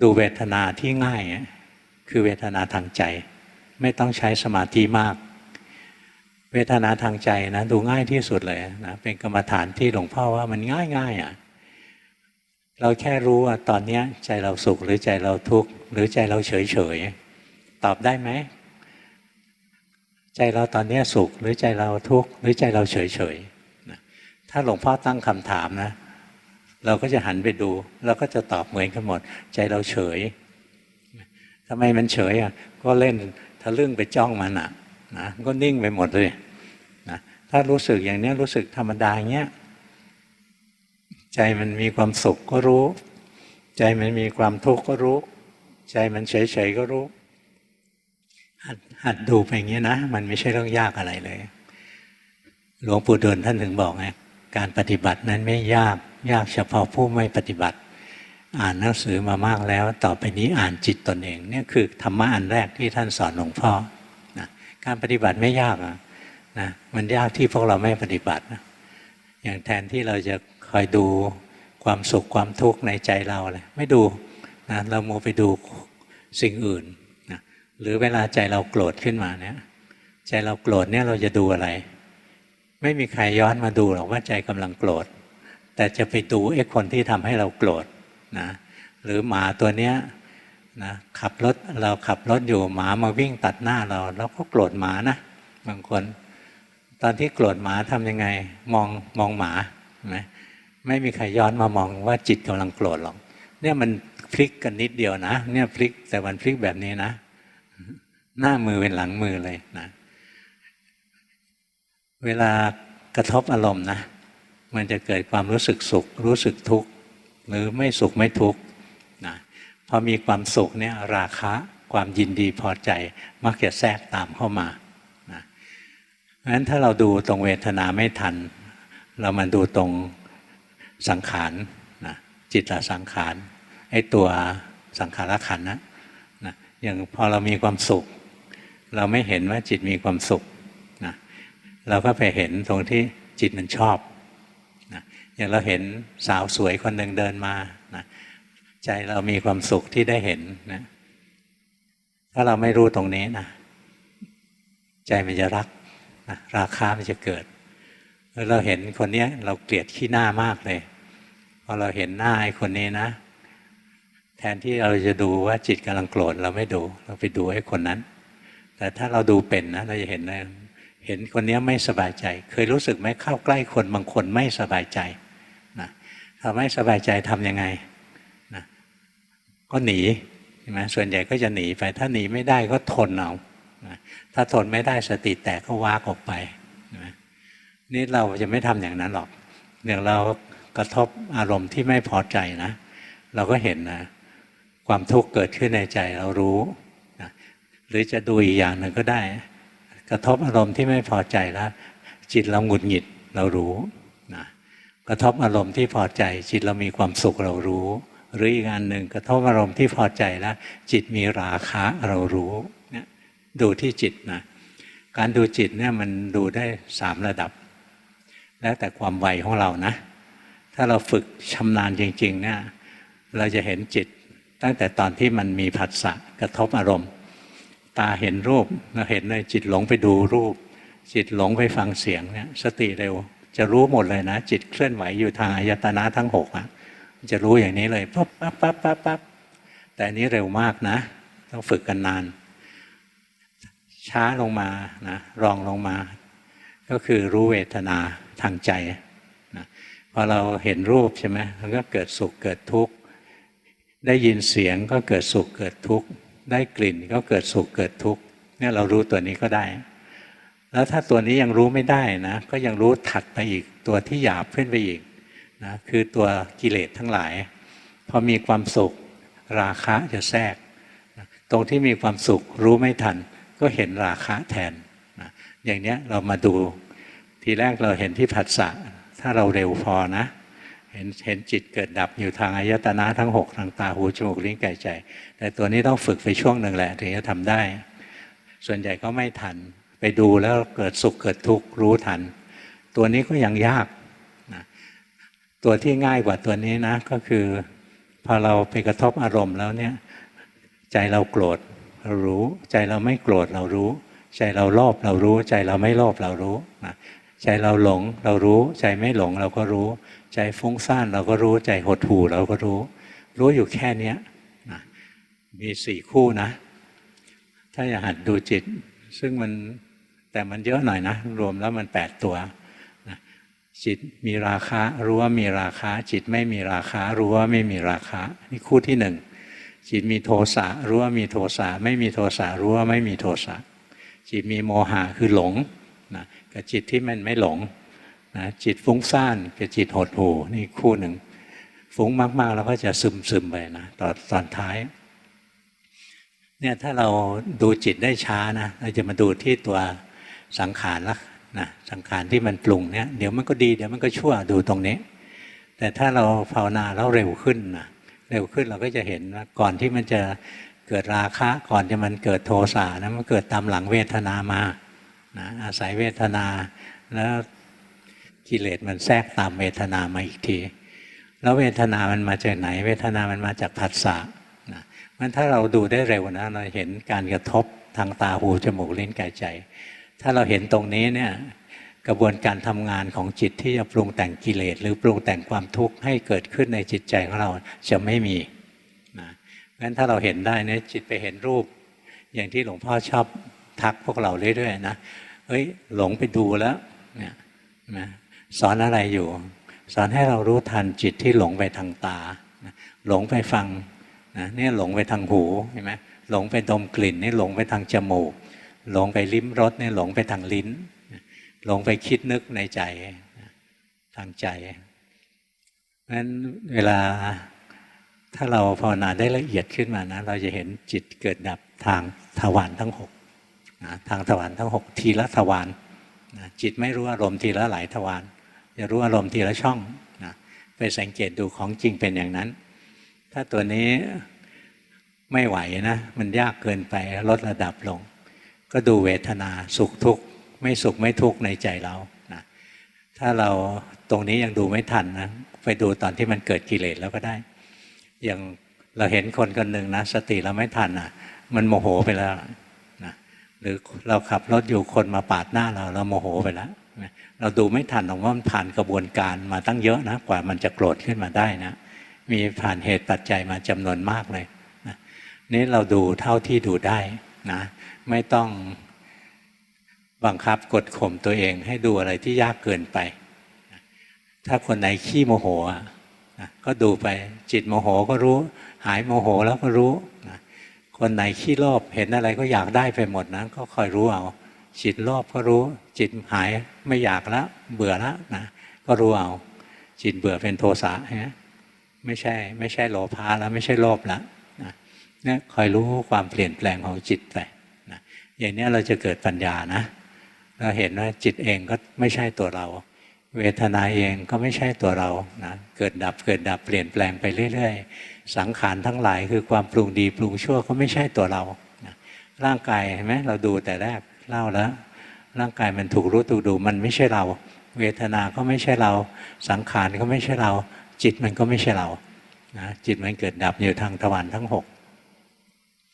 ดูเวทนาที่ง่ายอะคือเวทนาทางใจ ไม่ต้องใช้สมาธิมาก เวทนาทางใจนะดูง่ายที่สุดเลยนะเป็นกรรมฐานที่หลวงพ่อว่ามันง่ายง่ายอะเราแค่รู้ว่าตอนนี้ใจเราสุขหรือใจเราทุกข์หรือใจเราเฉยเฉยตอบได้ไหมใจเราตอนนี้สุขหรือใจเราทุกข์หรือใจเราเฉยเฉยถ้าหลวงพ่อตั้งคำถามนะ เราก็จะหันไปดู เราก็จะตอบเหมือนกันหมด ใจเราเฉยทำไมมันเฉยอะก็เล่นทะลึ่งไปจ้องมันอะนะก็นิ่งไปหมดเลยนะถ้ารู้สึกอย่างนี้รู้สึกธรรมดาอย่างเงี้ยใจมันมีความสุขก็รู้ ใจมันมีความทุกข์ก็รู้ ใจมันเฉยๆก็รู้หัดหัดดูไปอย่างเงี้ยนะ มันไม่ใช่เรื่องยากอะไรเลย หลวงปู่ดูลท่านถึงบอกไงการปฏิบัตินั้นไม่ยาก ยากเฉพาะผู้ไม่ปฏิบัติ อ่านหนังสือมามากแล้ว ต่อไปนี้อ่านจิตตนเองเนี่ยคือธรรมะอันแรกที่ท่านสอนหลวงพ่อนะการปฏิบัติไม่ยากอะนะมันยากที่พวกเราไม่ปฏิบัตินะอย่างแทนที่เราจะคอยดูความสุขความทุกข์ในใจเราเลยไม่ดูนะเราโมไปดูสิ่งอื่นนะหรือเวลาใจเราโกรธขึ้นมาเนี่ยใจเราโกรธเนี่ยเราจะดูอะไร ไม่มีใครย้อนมาดูหรอกว่าใจกำลังโกรธ แต่จะไปดูไอ้คนที่ทำให้เราโกรธนะหรือหมาตัวเนี้ยนะขับรถเราขับรถอยู่หมามาวิ่งตัดหน้าเราเราก็โกรธหมานะบางคน ตอนที่โกรธหมาทำยังไงมองมองหมาไหมไม่มีใครย้อนมามองว่าจิตกำลังโกรธหรอกเนี่ยมันพลิกกันนิดเดียวนะ เนี่ยพลิกแต่มันพลิกแบบนี้นะ หน้ามือเป็นหลังมือเลยนะ เวลากระทบอารมณ์นะ มันจะเกิดความรู้สึกสุข รู้สึกทุกข์ หรือไม่สุขไม่ทุกข์นะพอมีความสุขเนี่ยราคะความยินดีพอใจมักจะแทรกตามเข้ามานะเพราะฉะนั้นถ้าเราดูตรงเวทนาไม่ทัน เรามาดูตรงสังขารนะจิตตสังขารไอ้ตัวสังขารขันธ์นะนะอย่างพอเรามีความสุข เราไม่เห็นว่าจิตมีความสุขนะเราก็ไปเห็นตรงที่จิตมันชอบ อย่างเราเห็นสาวสวยคนหนึ่งเดินมานะใจเรามีความสุขที่ได้เห็นนะถ้าเราไม่รู้ตรงนี้นะใจมันจะรักนะราคามันจะเกิด เราเห็นคนนี้เราเกลียดขี้หน้ามากเลยพอเราเห็นหน้าไอ้คนนี้นะ แทนที่เราจะดูว่าจิตกำลังโกรธเราไม่ดู เราไปดูไอ้คนนั้น แต่ถ้าเราดูเป็นนะ เราจะเห็นเลยเห็นคนนี้ไม่สบายใจ เคยรู้สึกไหมเข้าใกล้คนบางคนไม่สบายใจ ถ้าไม่สบายใจทำยังไงนะก็หนีใช่ไหมส่วนใหญ่ก็จะหนีไป ถ้าหนีไม่ได้ก็ทนเอานะถ้าทนไม่ได้สติแตกก็วากออกไปนะนี่เราจะไม่ทำอย่างนั้นหรอกอย่างเรากระทบอารมณ์ที่ไม่พอใจนะ เราก็เห็นนะ ความทุกข์เกิดขึ้นในใจเรารู้นะหรือจะดูอีกอย่างหนึ่งก็ได้ กระทบอารมณ์ที่ไม่พอใจแล้วจิตเราหงุดหงิดเรารู้ กระทบอารมณ์ที่พอใจ จิตเรามีความสุขเรารู้ หรืออีกอันหนึ่งกระทบอารมณ์ที่พอใจแล้ว จิตมีราคะเรารู้เนี่ยดูที่จิตนะการดูจิตเนี่ยมันดูได้สามระดับ แล้วแต่ความไวของเรานะ ถ้าเราฝึกชำนาญจริงๆเนี่ยเราจะเห็นจิตตั้งแต่ตอนที่มันมีผัสสะกระทบอารมณ์ ตาเห็นรูปเราเห็นเลยจิตหลงไปดูรูป จิตหลงไปฟังเสียงเนี่ยสติเร็ว จะรู้หมดเลยนะ จิตเคลื่อนไหวอยู่ทางอายตนะทั้งหกอะจะรู้อย่างนี้เลยปั๊บปั๊บปั๊บปั๊บปั๊บแต่อันนี้เร็วมากนะ ต้องฝึกกันนาน ช้าลงมานะรองลงมา ก็คือรู้เวทนาทางใจนะพอเราเห็นรูปใช่ไหมมันก็เกิดสุขเกิดทุกข์ได้ยินเสียงก็เกิดสุขเกิดทุกข์ได้กลิ่นก็เกิดสุขเกิดทุกข์เนี่ยเรารู้ตัวนี้ก็ได้ แล้วถ้าตัวนี้ยังรู้ไม่ได้นะก็ยังรู้ถัดไปอีกตัวที่หยาบขึ้นไปอีกนะคือตัวกิเลสทั้งหลาย พอมีความสุขราคะจะแทรกนะตรงที่มีความสุขรู้ไม่ทัน ก็เห็นราคะแทนนะอย่างเนี้ยเรามาดูทีแรกเราเห็นที่ผัสสะถ้าเราเร็วพอนะ เห็นเห็นจิตเกิดดับอยู่ทางอายตนะทั้งหกทางตาหูจมูกลิ้นกายใจ แต่ตัวนี้ต้องฝึกไปช่วงหนึ่งแหละ ถึงจะทำได้ ส่วนใหญ่ก็ไม่ทัน ไปดูแล้วเกิดสุขเกิดทุกข์รู้ทัน ตัวนี้ก็ยังยากนะตัวที่ง่ายกว่าตัวนี้นะ ก็คือพอเราไปกระทบอารมณ์แล้วเนี่ยใจเราโกรธเรารู้ ใจเราไม่โกรธเรารู้ ใจเราโลภเรารู้ ใจเราไม่โลภเรารู้นะใจเราหลงเรารู้ ใจไม่หลงเราก็รู้ ใจฟุ้งซ่านเราก็รู้ ใจหดหู่เราก็รู้ รู้อยู่แค่เนี้ยนะมีสี่คู่นะ ถ้าอยากหัดดูจิต ซึ่งมัน แต่มันเยอะหน่อยนะ รวมแล้วมันแปดตัวนะจิตมีราคะรู้ว่ามีราคะจิตไม่มีราคะรู้ว่าไม่มีราคะนี่คู่ที่หนึ่งจิตมีโทสะรู้ว่ามีโทสะไม่มีโทสะรู้ว่าไม่มีโทสะจิตมีโมหะคือหลงนะกับจิตที่มันไม่หลงนะจิตฟุ้งซ่านกับจิตหดหู่นี่คู่หนึ่งฟุ้งมาก ๆ แล้วก็จะซึมซึมไปนะตอนตอนท้ายเนี่ยถ้าเราดูจิตได้ช้านะเราจะมาดูที่ตัว สังขารละนะสังขารที่มันปรุงเนี่ยเดี๋ยวมันก็ดีเดี๋ยวมันก็ชั่วดูตรงนี้ แต่ถ้าเราภาวนาแล้วเร็วขึ้นนะเร็วขึ้นเราก็จะเห็นว่าก่อนที่มันจะเกิดราคะก่อนจะมันเกิดโทสะนะมันเกิดตามหลังเวทนามานะอาศัยเวทนาแล้วกิเลสมันแทรกตามเวทนามาอีกที แล้วเวทนามันมาจากไหน เวทนามันมาจากผัสสะนะมันถ้าเราดูได้เร็วนะเราเห็นการกระทบทางตาหูจมูกลิ้นกายใจ ถ้าเราเห็นตรงนี้เนี่ยกระบวนการทำงานของจิตที่จะปรุงแต่งกิเลส หรือปรุงแต่งความทุกข์ให้เกิดขึ้นในจิตใจของเราจะไม่มีนะงั้นถ้าเราเห็นได้เนี่ยจิตไปเห็นรูป อย่างที่หลวงพ่อชอบทักพวกเราเรื่อยๆนะเฮ้ยหลงไปดูแล้วเนี่ยนะสอนอะไรอยู่ สอนให้เรารู้ทันจิตที่หลงไปทางตา หลงไปฟังนะเนี่ยหลงไปทางหูเห็นไหมหลงไปดมกลิ่นนี่หลงไปทางจมูก หลงไปลิ้มรสเนี่ยหลงไปทางลิ้น หลงไปคิดนึกในใจทางใจนั้นเวลาถ้าเราภาวนาได้ละเอียดขึ้นมานะ เราจะเห็นจิตเกิดดับทางทวารทั้งหกนะทางทวารทั้งหกทีละทวารนะจิตไม่รู้อารมณ์ทีละหลายทวารจะรู้อารมณ์ทีละช่องนะไปสังเกตดูของจริงเป็นอย่างนั้น ถ้าตัวนี้ไม่ไหวนะ มันยากเกินไปลดระดับลง ก็ดูเวทนาสุขทุกข์ไม่สุขไม่ทุกข์ในใจเรานะถ้าเราตรงนี้ยังดูไม่ทันนะไปดูตอนที่มันเกิดกิเลสแล้วก็ได้ อย่างเราเห็นคนคนหนึ่งนะสติเราไม่ทันอะ มันโมโหไปแล้วนะหรือเราขับรถอยู่คนมาปาดหน้าเราเราโมโหไปแล้วเราดูไม่ทันหรอกว่ามันผ่านกระบวนการมาตั้งเยอะนะกว่ามันจะโกรธขึ้นมาได้นะ มีผ่านเหตุปัจจัยมาจำนวนมากเลยนะนี่เราดูเท่าที่ดูได้นะ ไม่ต้องบังคับกดข่มตัวเองให้ดูอะไรที่ยากเกินไป ถ้าคนไหนขี้โมโหก็ดูไปจิตโมโหก็รู้ หายโมโหแล้วก็รู้ คนไหนขี้โลภเห็นอะไรก็อยากได้ไปหมดนะก็คอยรู้เอาจิตโลภก็รู้ จิตหายไม่อยากแล้วเบื่อแล้วนะก็รู้เอา จิตเบื่อเป็นโทสะฮะไม่ใช่ ไม่ใช่โลภะแล้วไม่ใช่โลภแล้วนี่คอยรู้ความเปลี่ยนแปลงของจิตไป อย่างนี้เราจะเกิดปัญญานะเราเห็นว่าจิตเองก็ไม่ใช่ตัวเรา เวทนาเองก็ไม่ใช่ตัวเรานะเกิดดับเกิดดับเปลี่ยนแปลงไปเรื่อย ๆ สังขารทั้งหลายคือความปรุงดีปรุงชั่วก็ไม่ใช่ตัวเรานะร่างกายเห็นไหมเราดูแต่แรกเล่าแล้ว ร่างกายมันถูกรู้ถูกดูมันไม่ใช่เรา เวทนาก็ไม่ใช่เรา สังขารก็ไม่ใช่เรา จิตมันก็ไม่ใช่เรานะจิตมันเกิดดับอยู่ทางทวารทั้งหก